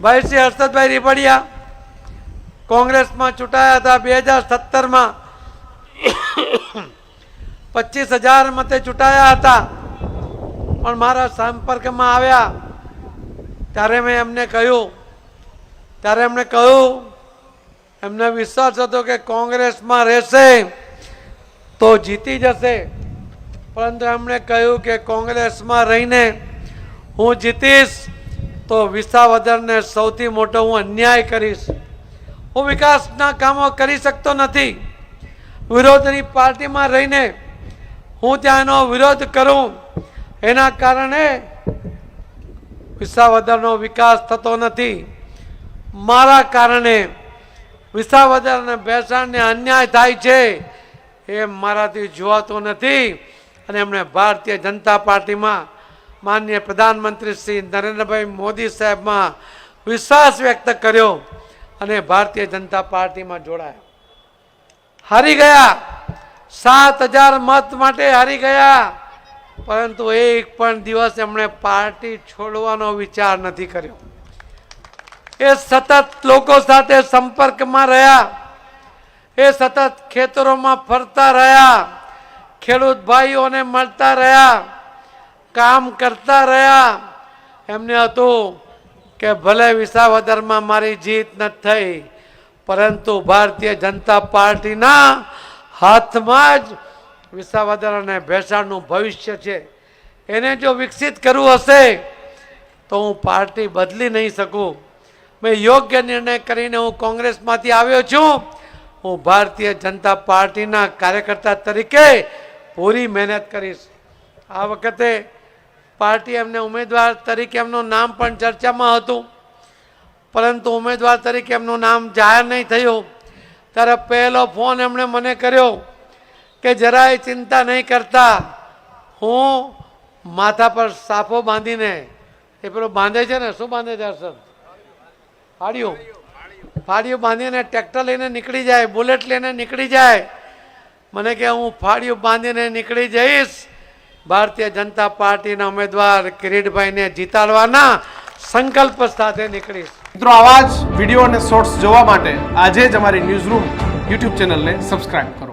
ભાઈ શ્રી હર્ષદભાઈ રીપડિયા કોંગ્રેસમાં ચૂંટાયા હતા બે હજાર સત્તરમાં. પચીસ હજાર મતે ચૂંટાયા હતા. પણ મારા સંપર્કમાં આવ્યા. ત્યારે મેં એમને કહ્યું. ત્યારે એમણે કહ્યું, એમને વિશ્વાસ હતો કે કોંગ્રેસમાં રહેશે તો જીતી જશે. પરંતુ એમણે કહ્યું કે કોંગ્રેસમાં રહીને હું જીતીશ. તો વિસાવદરને સૌથી મોટો હું અન્યાય કરીશ. હું વિકાસના કામો કરી શકતો નથી. વિરોધની પાર્ટીમાં રહીને હું ત્યાંનો વિરોધ કરું. એના કારણે વિસાવદરનો વિકાસ થતો નથી. મારા કારણે વિસાવદર અને ભેસાણને અન્યાય થાય છે એ મારાથી જોવાતો નથી. અને એમણે ભારતીય જનતા પાર્ટીમાં માનનીય પ્રધાનમંત્રી શ્રી નરેન્દ્રભાઈ મોદી સાહેબમાં વિશ્વાસ વ્યક્ત કર્યો અને ભારતીય જનતા પાર્ટીમાં જોડાયા. હારી ગયા. સાત હજાર મત માટે હારી ગયા. પરંતુ એક પણ દિવસ એમણે પાર્ટી છોડવાનો વિચાર નથી કર્યો. એ સતત લોકો સાથે સંપર્કમાં રહ્યા. એ સતત ખેતરોમાં ફરતા રહ્યા. ખેડૂત ભાઈઓને મળતા રહ્યા. કામ કરતા રહ્યા. એમને હતું કે ભલે વિસાવદરમાં મારી જીત ન થઈ, પરંતુ ભારતીય જનતા પાર્ટીના હાથમાં જ વિસાવદર અને ભેસાણનું ભવિષ્ય છે. એને જો વિકસિત કરવું હશે, તો હું પાર્ટી બદલી નહીં શકું. મેં યોગ્ય નિર્ણય કરીને હું કોંગ્રેસમાંથી આવ્યો છું. હું ભારતીય જનતા પાર્ટીના કાર્યકર્તા તરીકે પૂરી મહેનત કરીશ. આ વખતે પાર્ટી એમને ઉમેદવાર તરીકે એમનું નામ પણ ચર્ચામાં હતું. પરંતુ ઉમેદવાર તરીકે એમનું નામ જાહેર નહીં થયું. ત્યારે પહેલો ફોન એમણે મને કર્યો કે જરાય ચિંતા નહીં કરતા. હું માથા પર સાફો બાંધીને, એ પેલો બાંધે છે ને, શું બાંધે છે હર્ષદ? ફાડ્યું ફાડ્યું બાંધીને ટ્રેક્ટર લઈને નીકળી જાય, બુલેટ લઈને નીકળી જાય. મને કે હું ફાડ્યું બાંધીને નીકળી જઈશ. ભારતીય જનતા પાર્ટીના ઉમેદવાર કિરીટભાઈને જીતાડવાના સંકલ્પ સાથે નીકળીશ. મિત્રો, આવા જ વીડિયો અને શોર્ટ્સ જોવા માટે આજે જ અમારી ન્યૂઝ રૂમ યુટ્યુબ ચેનલને સબસ્ક્રાઇબ કરો.